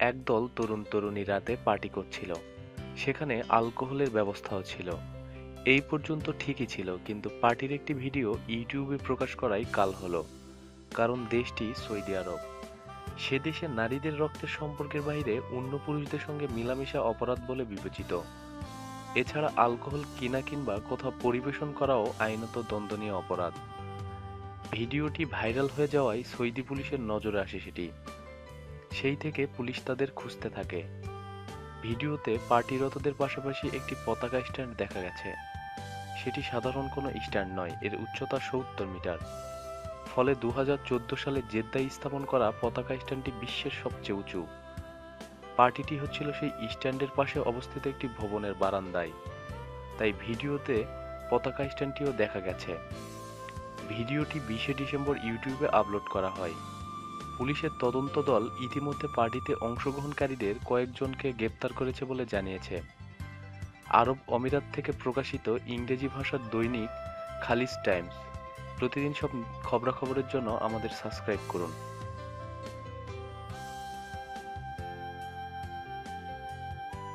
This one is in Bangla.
একদল তরুণ তরুণী রাতে পার্টি করছিল। সেখানে আলকোহলের ব্যবস্থাও ছিল। এই পর্যন্ত ঠিকই ছিল, কিন্তু পার্টির একটি ভিডিও ইউটিউবে প্রকাশ করাই কাল হলো, কারণ দেশটি সৌদি আরব। সে দেশে নারীদের রক্তের সম্পর্কের বাইরে অন্য পুরুষদের সঙ্গে মিলামেশা অপরাধ বলে বিবেচিত। এছাড়া আলকোহল কিনা কিংবা কোথাও পরিবেশন করাও আইনত দণ্ডনীয় অপরাধ। ভিডিওটি ভাইরাল হয়ে যাওয়ায় সৌদি পুলিশের নজরে আসে সেটি। সেই থেকে পুলিশ তাদের খুঁজতে থাকে। ভিডিওতে পার্টিরতদের পাশাপাশি একটি পতাকা স্ট্যান্ড দেখা গেছে। সেটি সাধারণ কোনো স্ট্যান্ড নয়, এর উচ্চতা সত্তর মিটার। ফলে দু হাজার চোদ্দ সালে জেদ্দায় স্থাপন করা পতাকা স্ট্যান্ডটি বিশ্বের সবচেয়ে উঁচু। পার্টিটি হচ্ছিল সেই স্ট্যান্ডের পাশে অবস্থিত একটি ভবনের বারান্দায়। তাই ভিডিওতে পতাকা স্ট্যান্ডটিও দেখা গেছে। ভিডিওটি বিশে ডিসেম্বর ইউটিউবে আপলোড করা হয়। পুলিশের তদন্ত দল ইতিমধ্যে পার্টিতে অংশগ্রহণকারীদের কয়েকজনকে গ্রেপ্তার করেছে বলে জানিয়েছে। আরব অমিরাত থেকে প্রকাশিত ইংরেজি ভাষার দৈনিক খালিজ টাইমস। প্রতিদিন সব খবরাখবরের জন্য আমাদের সাবস্ক্রাইব করুন।